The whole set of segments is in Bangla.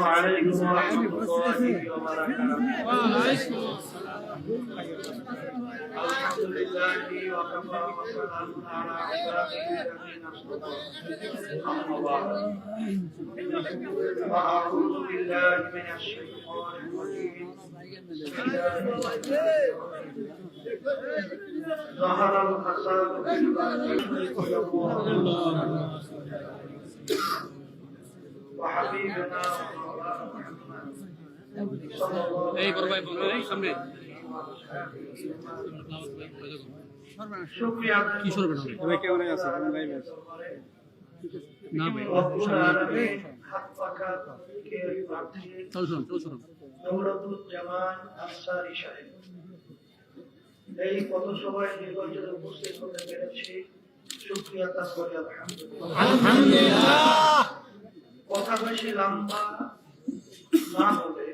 عليكم ورحمة الله وبركاته الحمد لله وكفى وسلام على عباده الذين اصطفى أما بعد وأعوذ بالله من الشيطان الرجيم بسم الله الرحمن الرحيم ظهر الفساد في البر والبحر وحبيبنا ومولانا محمد صلى الله এই বড় ভাই عليه বড় ভাই সামনে শুকরিয়া কি সরবে না ভাই কেমন আছে লাইভে আছে না ভাই রব্বুল আলামিন হাত পাখা কে প্রার্থী চল শোন চল শোন দৌলতুজ্জামান আনসারী সাহেব এই পথসভায় নির্বাচনে উপস্থিত হতে পেরেছি শুক্রিয়া তা করি আলহামদুলিল্লাহ কথা বেশি লম্বা না হলে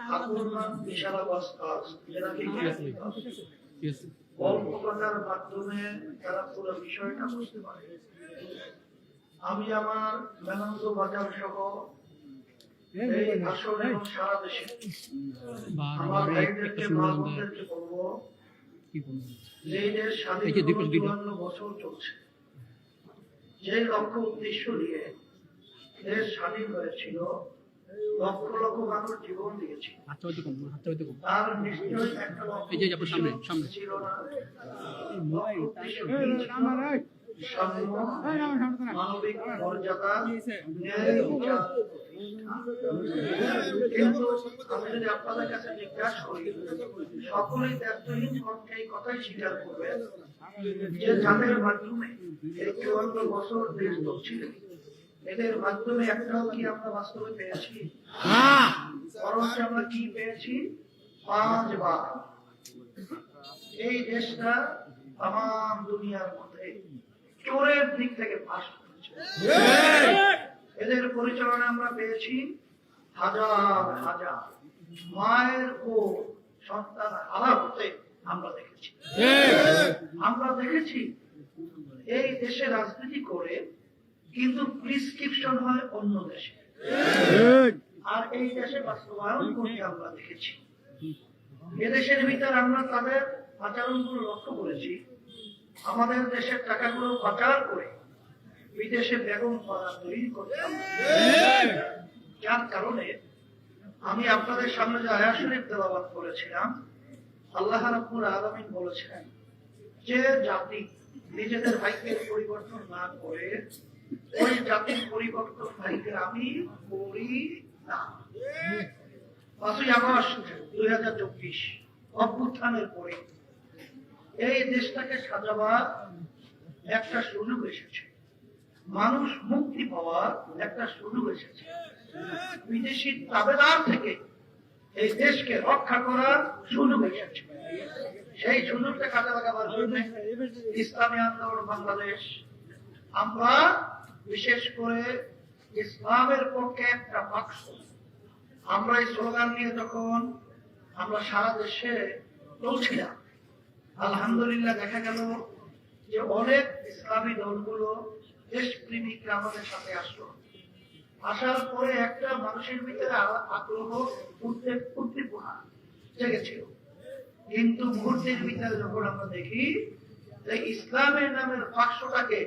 ঠাকুর নাম বিশালা অল্প কথার মাধ্যমে তারা পুরো বিষয়টা বুঝতে পারে। আমি আমার মেনন্দ বাজার সহ এই আসন এবং সারা দেশে আমার ভাইদেরকে বলব স্বাধীন বছর চলছে যে লক্ষ্য উদ্দেশ্য নিয়ে দেশ স্বাধীন হয়েছিল লক্ষ লক্ষ মানুষ জীবন কম তার নিশ্চয়ই একটা লক্ষ্য এই যে আপনার সামনে, উদ্দেশ্য সামনে। ছিল না। মানবিক মর্যাদা কিন্তু আমি যদি আপনাদের কাছে জিজ্ঞাসা করি সকলেই কণ্ঠে এই কথাই স্বীকার করবেন যে যাদের মাধ্যমে এই চুয়ান্ন বছর দেশ চলছিল এদের মাধ্যমে একটাও কি আমরা বাস্তবে পেয়েছি। বরঞ্চ আমরা কি পেয়েছি? পাঁচবার। এই দেশটা তাম দুনিয়ার মধ্যে চোরের দিক থেকে পাশ করেছে। এদের পরিচালনা আমরা পেয়েছি হাজার হাজার। মায়ের ও সন্তান হারা হতে আমরা দেখেছি। আমরা দেখেছি এই দেশে রাজনীতি করে কিন্তু প্রিসক্রিপশন হয় অন্য দেশে। আর এই দেশে বাস্তবায়ন করতে আমরা দেখেছি। এদেশের ভিতর আমরা তাদের আচরণগুলো লক্ষ্য করেছি। আমাদের দেশের টাকাগুলো পাচার করে বিদেশে বেগম পাড়া তৈরি করতাম যার কারণে আমি আপনাদের সামনে যে আয়া শরীফ তেলাবাদ করেছিলাম আল্লাহ রাব্বুল আলামিন বলেছেন যে জাতি নিজেদের ভাইকে পরিবর্তন না করে ওই জাতির আমি করি না। পাঁচই আগস্ট দুই হাজার চব্বিশ, অভ্যুত্থানের পরে এই দেশটাকে সাজাবার একটা সুযোগ এসেছে। মানুষ মুক্তি পাওয়ার একটা সুযোগ এসেছে। বিদেশি তাবেদার থেকে এই দেশকে রক্ষা করার সুযোগ এসেছে। সেই সুযোগটা কাজে লাগাবার জন্য ইসলামী আন্দোলন বাংলাদেশ, আমরা বিশেষ করে ইসলামের পক্ষে একটা বাক্স। আমরা এই স্লোগান নিয়ে যখন আমরা সারা দেশে চলছিলাম আলহামদুলিল্লাহ দেখা গেল যে অনেক ইসলামী দলগুলো দেশপ্রেমিকরা আমাদের সাথে আসলো। আসার পরে একটা মানুষের ভিতরে আগ্রহ, উদ্বেগ, উদ্দীপনা জেগেছিল। কিন্তু মুহূর্তের ভিতরে যখন আমরা দেখি যে ইসলামের নামের বাক্সটাকে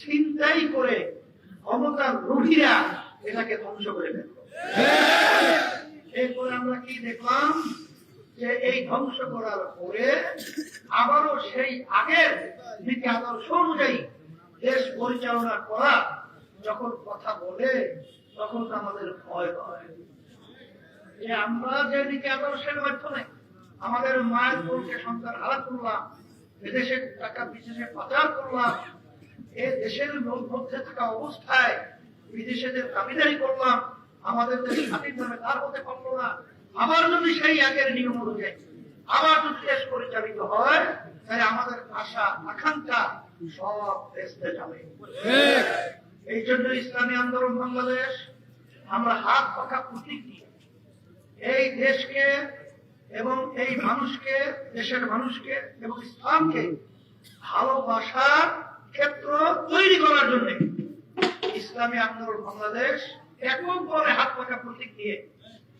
চিন্তাই করে ক্ষমতার রুহিরা এটাকে ধ্বংস করে ফেলল এরপরে আমরা কি দেখলাম? যে এই ধ্বংস করার পরে আবারও সেই আগের নীতি আদর্শ অনুযায়ী দেশ পরিচালনা করা, যখন কথা বলে, তখন আমাদের ভয় হয়। যে আমরা যে নীতি আদর্শের মাধ্যমে আমাদের মায়ের বোনকে সন্তান হারা করলাম বিদেশের টাকা বিদেশে পাচার করলাম এ দেশের মধ্যে থাকা অবস্থায় বিদেশেদের দাবিদারি করলাম। আমাদের দেশ স্বাধীন নামে তার হতে পারল না। আবার যদি সেই আগের নিয়ম অনুযায়ী আবার যদি দেশ পরিচালিত হয় তাহলে আমাদের আশা আকাঙ্ক্ষা সব দেশতে যাবে। এই জন্য ইসলামী আন্দোলন বাংলাদেশ আমরা হাত পাখা প্রতীক নিয়ে এই দেশকে এবং এই মানুষকে দেশের মানুষকে এবং ইসলামকে ভালোবাসার ক্ষেত্র তৈরি করার জন্য ইসলামী আন্দোলন বাংলাদেশ এককভাবে হাত পাকা প্রতীক দিয়ে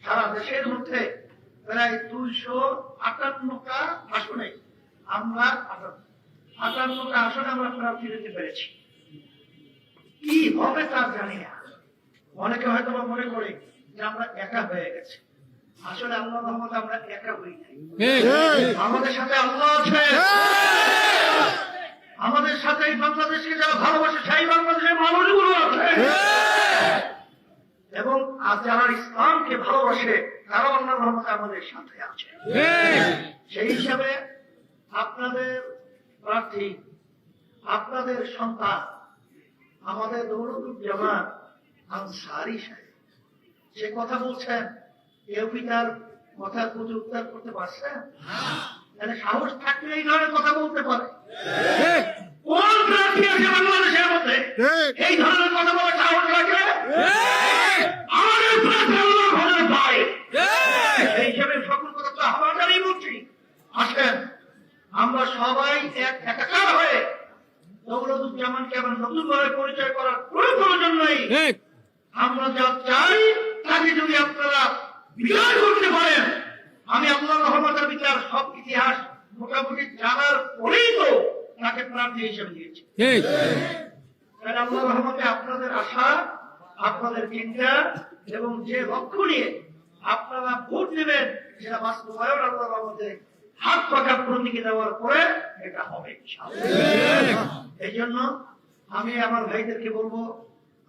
সারা দেশের মধ্যে প্রায় দুইশো আটান্নটা আসনে আমরা আটান্নটা আসনে আমরা প্রার্থী দিতে পেরেছি। কি হবে তা জানি না। অনেকে হয়তো মনে করে যে আমরা একা হয়ে গেছে। আসলে আল্লাহ রহমত আমরা একা হই নাই। আমাদের সাথে আল্লাহ আছে। সাথে এই বাংলাদেশকে যারা ভালোবাসে সেই বাংলাদেশের মানুষগুলো আছে। এবং আর যারা ইসলামকে ভালোবাসে তারা রহমতে আমাদের সাথে আছে। সেই হিসাবে আপনাদের প্রার্থী আপনাদের সন্তান আমাদের দৌলতুল আনসারি সাহেব সে কথা বলছেন কেউ কি তার কথার প্রতি উত্তর করতে পারছেন তাহলে সাহস থাকলে এই ধরনের কথা বলতে পারে। কোন প্রার্থী আছে বাংলাদেশের মধ্যে? এই। ধরনের কথা বলার সাহস রাখে আমাদের প্রার্থী ভোটের পায় এই। হিসাবে সকল কথা তো আহ্বানই বলছি। আসেন আমরা সবাই এক একাকার হয়ে দৌলতুজ্জামানকে আবার নতুন ভাবে পরিচয় করার কোনো প্রয়োজন নেই। আমরা যা চাই তাকে যদি আপনারা বিচার করতে পারেন আমি আল্লাহ রহমতের বিচার সব ইতিহাস মোটামুটি জানার পরেই তো তাকে প্রার্থী হিসেবে দিয়েছি তাহলে আল্লাহ রহমতে আপনাদের আশা আপনাদের চিন্তা এবং যে লক্ষ্য নিয়ে আপনারা ভোট নেবেন সেটা বাস্তবায়ন আল্লাহ রহমতে হাত পাকা প্রতীকে দেওয়ার পরে এটা হবে এই জন্য আমি আমার ভাইদেরকে বলব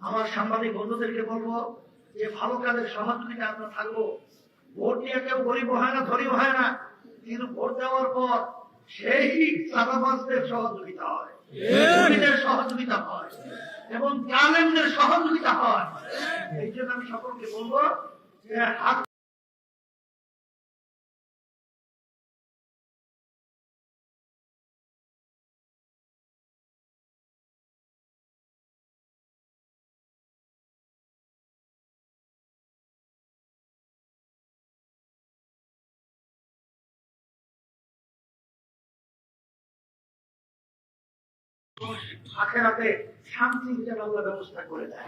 আমার সাংবাদিক বন্ধুদেরকে বলব যে ভালো কাজের সহযোগিতা আমরা থাকব। ভোট নিয়ে কেউ গরিব হয় না ধরিব হয় না কিন্তু ভোট দেওয়ার পর সেই চাঁদাবাজদের সহযোগিতা হয়। সহযোগিতা হয় এবং জালেমদের সহযোগিতা হয়। এই জন্য আমি সকলকে বলব যে হাত আখেরাতে শান্তি যেন আল্লাহ ব্যবস্থা করে দেয়।